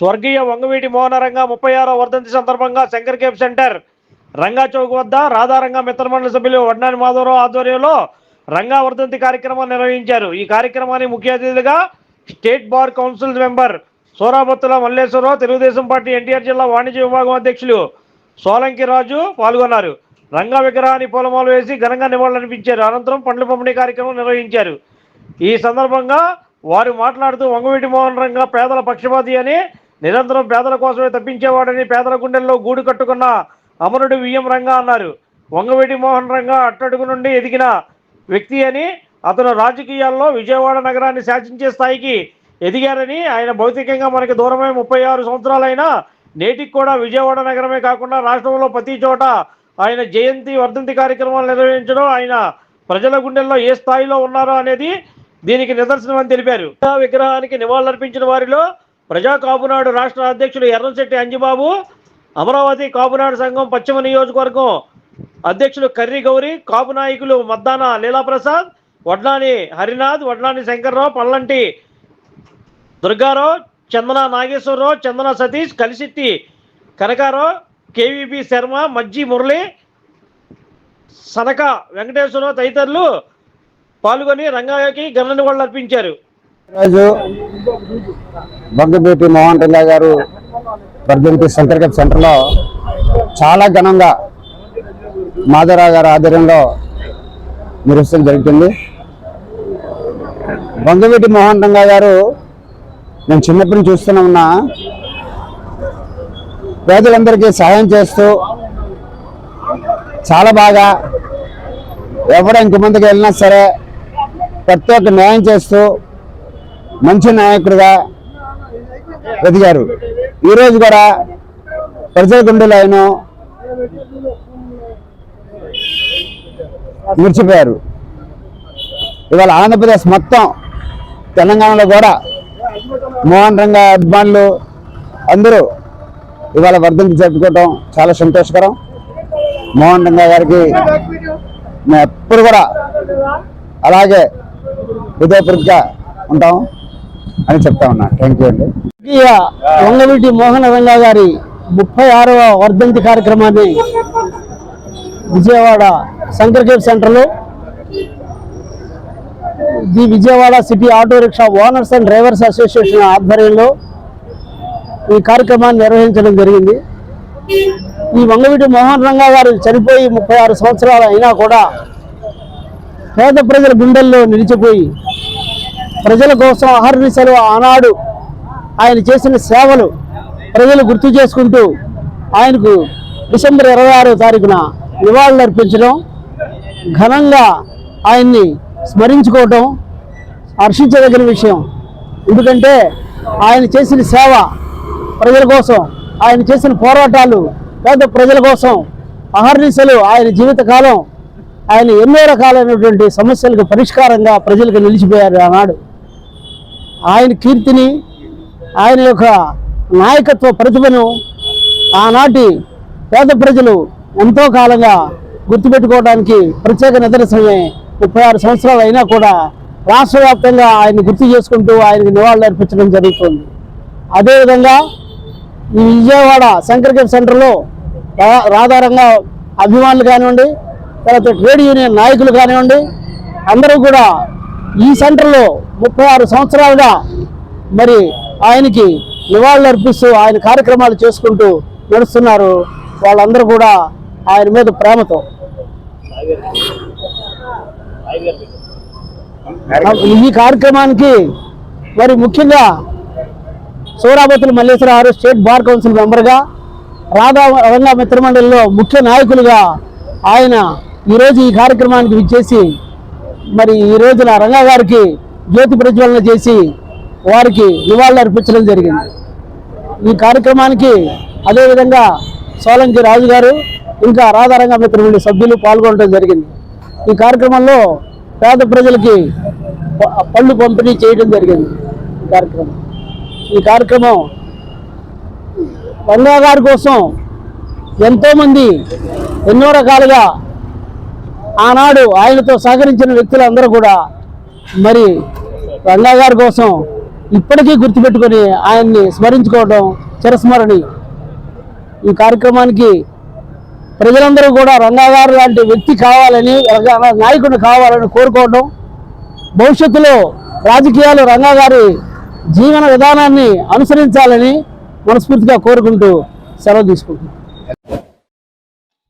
స్వర్గీయ వంగవీటి మోహనరంగ ముప్పై ఆరో వర్ధంతి సందర్భంగా శంకర్ కేఫ్ సెంటర్ రంగా చౌక్ వద్ద రాధారంగ మిత్రమండలి సభ్యులు వడ్నాని మాధవరావు ఆధ్వర్యంలో రంగా వర్ధంతి కార్యక్రమం నిర్వహించారు. ఈ కార్యక్రమాన్ని ముఖ్య అతిథిగా state bar council member Sorabathula Malleswararao Telugu Desam party NTR జిల్లా వాణిజ్య విభాగం అధ్యక్షులు సోలంకి రాజు పాల్గొన్నారు. రంగా విగ్రహాన్ని పూలమాలు వేసి ఘనంగా నివాళులర్పించారు. అనంతరం పండ్ల పంపిణీ కార్యక్రమం నిర్వహించారు. ఈ సందర్భంగా వారు మాట్లాడుతూ వంగవీటి మోహన్ రంగా పేదల పక్షపాతి అని నిరంతరం పేదల కోసమే తప్పించేవాడని పేదల గుండెల్లో గూడు కట్టుకున్న అమరుడు వియ్యం రంగా అన్నారు. వంగవేటి మోహన్ రంగా అట్టడుగు నుండి ఎదిగిన వ్యక్తి అని అతను రాజకీయాల్లో విజయవాడ నగరాన్ని శాసించే స్థాయికి ఎదిగారని ఆయన భౌతికంగా మనకి దూరమై ముప్పై ఆరు సంవత్సరాలైనా నేటికి కూడా విజయవాడ నగరమే కాకుండా రాష్ట్రంలో ప్రతి చోట ఆయన జయంతి వర్ధంతి కార్యక్రమాలు నిర్వహించడం ఆయన ప్రజల గుండెల్లో ఏ స్థాయిలో ఉన్నారో అనేది దీనికి నిదర్శనం అని తెలిపారు. విగ్రహానికి నివాళులర్పించిన వారిలో ప్రజా కాపునాడు రాష్ట్ర అధ్యక్షులు ఎర్రంశెట్టి అంజిబాబు అమరావతి కాపునాడు సంఘం పశ్చిమ నియోజకవర్గం అధ్యక్షులు కర్రి గౌరి కాపు నాయకులు మద్దాన లీలాప్రసాద్ వడ్లాని హరినాథ్ వడ్లాని శంకర్రావు పల్లంటి దుర్గారావు చందన నాగేశ్వరరావు చందన సతీష్ కలిసిట్టి కనకారావు కేవీపీ శర్మ మజ్జి మురళి సనక వెంకటేశ్వరరావు తదితరులు పాల్గొని రంగాకి ఘన వాళ్ళు అర్పించారు. ఈరోజు బంగపేటి మోహన్ రంగా గారు వర్ధంతి సెంటర్ కప్ సెంటర్లో చాలా ఘనంగా మాధవరావు గారి ఆధ్వర్యంలో నిర్వహించడం జరుగుతుంది. బంగవీటి మోహన్ రంగా గారు నేను చిన్నప్పటి నుంచి చూస్తూనే ఉన్నా. పేదలందరికీ సహాయం చేస్తూ చాలా బాగా ఎవడ ఇంకొంతకి వెళ్ళినా సరే ప్రతి ఒక్క న్యాయం చేస్తూ మంచి నాయకుడిగా ఎదిగారు ఈరోజు కూడా ప్రజల గుండెలు ఆయన మర్చిపోయారు. ఇవాళ ఆంధ్రప్రదేశ్ మొత్తం తెలంగాణలో కూడా మోహన్ రంగ అభిమానులు అందరూ ఇవాళ వర్ధంతి జరుపుకోవటం చాలా సంతోషకరం. మోహన్ రంగ గారికి మేము ఎప్పుడు కూడా అలాగే హృదయపూర్తిగా ఉంటాం. అని చెప్తా ఉన్నా. థ్యాంక్ యూ అండి. వంగవీటి మోహన రంగా గారి ముప్పై ఆరవ వర్ధంతి కార్యక్రమాన్ని విజయవాడ శంకర్కేప్ సెంటర్లో the Vijayawada city auto rickshaw owners and drivers association ఆధ్వర్యంలో ఈ కార్యక్రమాన్ని నిర్వహించడం జరిగింది. ఈ వంగవీటి మోహన్ రంగా గారు చనిపోయి ముప్పై ఆరు సంవత్సరాలు అయినా కూడా పేద ప్రజల గుండెల్లో నిలిచిపోయి ప్రజల కోసం అహర్నిశలు ఆనాడు ఆయన చేసిన సేవలు ప్రజలు గుర్తు చేసుకుంటూ ఆయనకు డిసెంబర్ ఇరవై ఆరో తారీఖున నివాళులు అర్పించడం ఘనంగా ఆయన్ని స్మరించుకోవటం హర్షించదగిన విషయం. ఎందుకంటే ఆయన చేసిన సేవ ప్రజల కోసం ఆయన చేసిన పోరాటాలు పేద ప్రజల కోసం అహర్నిశలు ఆయన జీవితకాలం ఆయన ఎన్నో రకాలైనటువంటి సమస్యలకు పరిష్కారంగా ప్రజలకు నిలిచిపోయారు ఆనాడు. ఆయన కీర్తిని ఆయన యొక్క నాయకత్వ ప్రతిభను ఆనాటి పేద ప్రజలు ఎంతో కాలంగా గుర్తుపెట్టుకోవడానికి ప్రత్యేక నిదర్శనమే ముప్పై ఆరు సంవత్సరాలు అయినా కూడా రాష్ట్ర వ్యాప్తంగా ఆయన గుర్తు చేసుకుంటూ ఆయనకు నివాళులు అర్పించడం జరుగుతుంది. అదేవిధంగా ఈ విజయవాడ శంకర్ సెంటర్లో రా- రాధారంగా అభిమానులు కానివ్వండి తర్వాత ట్రేడ్ యూనియన్ నాయకులు కానివ్వండి అందరూ కూడా ఈ సెంటర్లో ముప్పై ఆరు సంవత్సరాలుగా మరి ఆయనకి నివాళులు అర్పిస్తూ ఆయన కార్యక్రమాలు చేసుకుంటూ నడుస్తున్నారు వాళ్ళందరూ కూడా ఆయన మీద ప్రేమతో. ఈ కార్యక్రమానికి మరి ముఖ్యంగా Surabathula Malleswararao state bar council మెంబర్గా రాధా రంగా మిత్రమండలిలో ముఖ్య నాయకులుగా ఆయన ఈరోజు ఈ కార్యక్రమానికి విచ్చేసి మరి ఈ రోజున రంగా గారికి జ్యోతి ప్రజ్వలన చేసి వారికి నివాళులు అర్పించడం జరిగింది. ఈ కార్యక్రమానికి అదేవిధంగా సోలంకి రాజు గారు ఇంకా రాధారంగ మిత్రుడి సభ్యులు పాల్గొనడం జరిగింది. ఈ కార్యక్రమంలో పేద ప్రజలకి ప- పళ్ళు పంపిణీ చేయడం జరిగింది ఈ కార్యక్రమం. ఈ కార్యక్రమం రంగా గారి కోసం ఎంతోమంది ఎన్నో రకాలుగా ఆనాడు ఆయనతో సహకరించిన వ్యక్తులందరూ కూడా మరి రంగా గారి కోసం ఇప్పటికీ గుర్తుపెట్టుకొని ఆయన్ని స్మరించుకోవడం చిరస్మరణి ఈ కార్యక్రమానికి ప్రజలందరూ కూడా రంగాగారు లాంటి వ్యక్తి కావాలని నాయకుడు కావాలని కోరుకోవడం భవిష్యత్తులో రాజకీయాలు రంగా గారి జీవన విధానాన్ని అనుసరించాలని మనస్ఫూర్తిగా కోరుకుంటూ సెలవు తీసుకుంటున్నాను